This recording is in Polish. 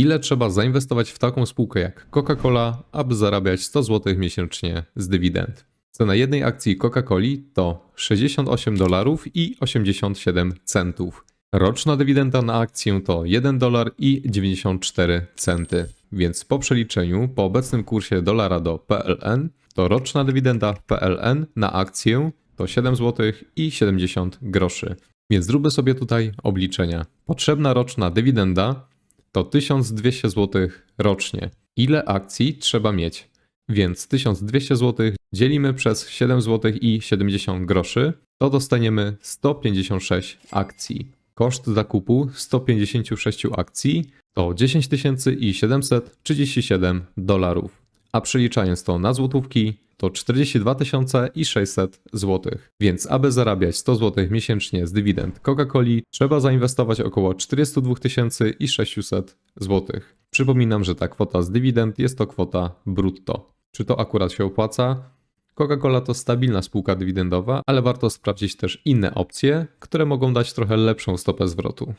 Ile trzeba zainwestować w taką spółkę jak Coca-Cola, aby zarabiać 100 zł miesięcznie z dywidend? Cena jednej akcji Coca-Coli to 68 dolarów i 87 centów. Roczna dywidenda na akcję to 1 dolar i 94 centy. Więc po przeliczeniu po obecnym kursie dolara do PLN to roczna dywidenda PLN na akcję to 7 zł i 70 groszy. Więc zróbmy sobie tutaj obliczenia. Potrzebna roczna dywidenda to 1200 zł rocznie. Ile akcji trzeba mieć? Więc 1200 zł dzielimy przez 7 zł i 70 groszy, to dostaniemy 156 akcji. Koszt zakupu 156 akcji to 10 737 dolarów. A przeliczając to na złotówki, to 42 600 zł. Więc aby zarabiać 100 zł miesięcznie z dywidend Coca-Coli, trzeba zainwestować około 42 600 zł. Przypominam, że ta kwota z dywidend jest to kwota brutto. Czy to akurat się opłaca? Coca-Cola to stabilna spółka dywidendowa, ale warto sprawdzić też inne opcje, które mogą dać trochę lepszą stopę zwrotu.